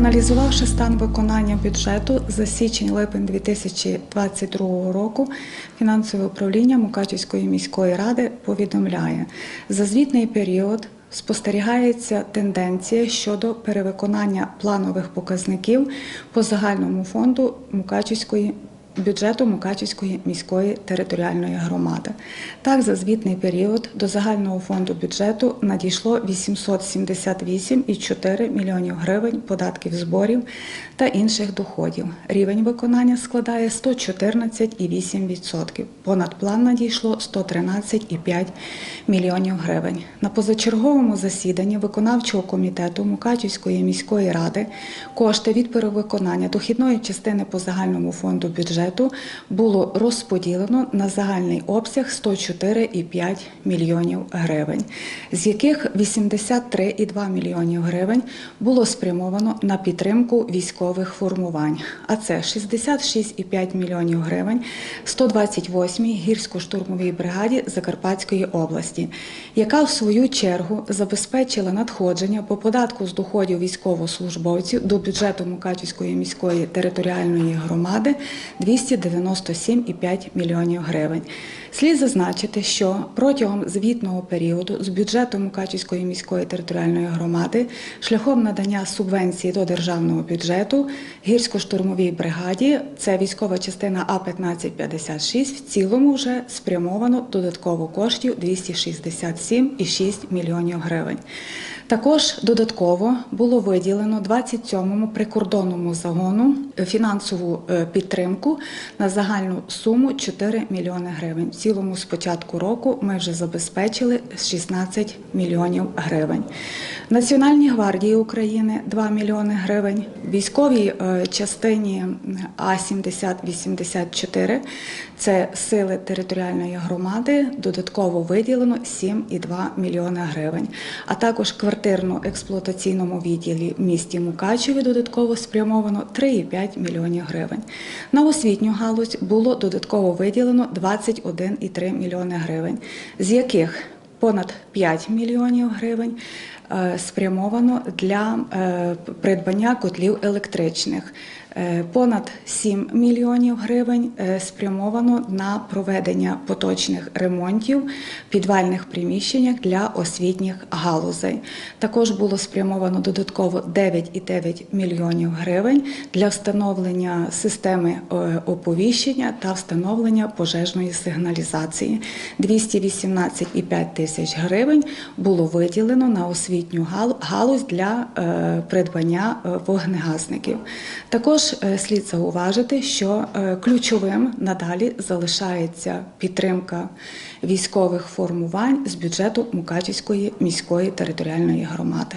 Проаналізувавши стан виконання бюджету за січень-липень 2022 року, фінансове управління Мукачівської міської ради повідомляє, за звітний період спостерігається тенденція щодо перевиконання планових показників по загальному фонду Мукачівської бюджету Мукачівської міської територіальної громади. Так, за звітний період до загального фонду бюджету надійшло 878,4 мільйонів гривень податків зборів та інших доходів. Рівень виконання складає 114,8%. Понад план надійшло 113,5 мільйонів гривень. На позачерговому засіданні виконавчого комітету Мукачівської міської ради кошти від перевиконання дохідної частини по загальному фонду бюджету було розподілено на загальний обсяг 104,5 мільйонів гривень, з яких 83,2 мільйонів гривень було спрямовано на підтримку військових формувань. А це 66,5 мільйонів гривень 128-й гірсько-штурмовій бригаді Закарпатської області, яка в свою чергу забезпечила надходження по податку з доходів військовослужбовців до бюджету Мукачівської міської територіальної громади 297,5 мільйонів гривень. Слід зазначити, що протягом звітного періоду з бюджету Мукачівської міської територіальної громади шляхом надання субвенції до державного бюджету гірсько-штурмовій бригаді, це військова частина А-1556, в цілому вже спрямовано додатково коштів 267,6 мільйонів гривень. Також додатково було виділено 27-му прикордонному загону фінансову е, підтримку на загальну суму 4 мільйони гривень. Цілому з початку року ми вже забезпечили 16 мільйонів гривень. Національній гвардії України 2 мільйони гривень. Військовій е, частині А-7084 це сили територіальної громади. Додатково виділено 7,2 мільйона гривень. А також квартирно-експлуатаційному відділі в місті Мукачеві додатково спрямовано 3,5 мільйонів гривень. На освітню галузь було додатково виділено 21,3 мільйони гривень, з яких понад 5 мільйонів гривень спрямовано для е, придбання котлів електричних. Е, Понад 7 мільйонів гривень е, спрямовано на проведення поточних ремонтів підвальних приміщеннях для освітніх галузей. Також було спрямовано додатково 9,9 мільйонів гривень для встановлення системи е, оповіщення та встановлення пожежної сигналізації. 218,5 тисяч гривень було виділено на освітню гал- галузь для е, придбання е, вогнегасників. Також е, слід зауважити, що ключовим надалі залишається підтримка військових формувань з бюджету Мукачівської міської територіальної громади.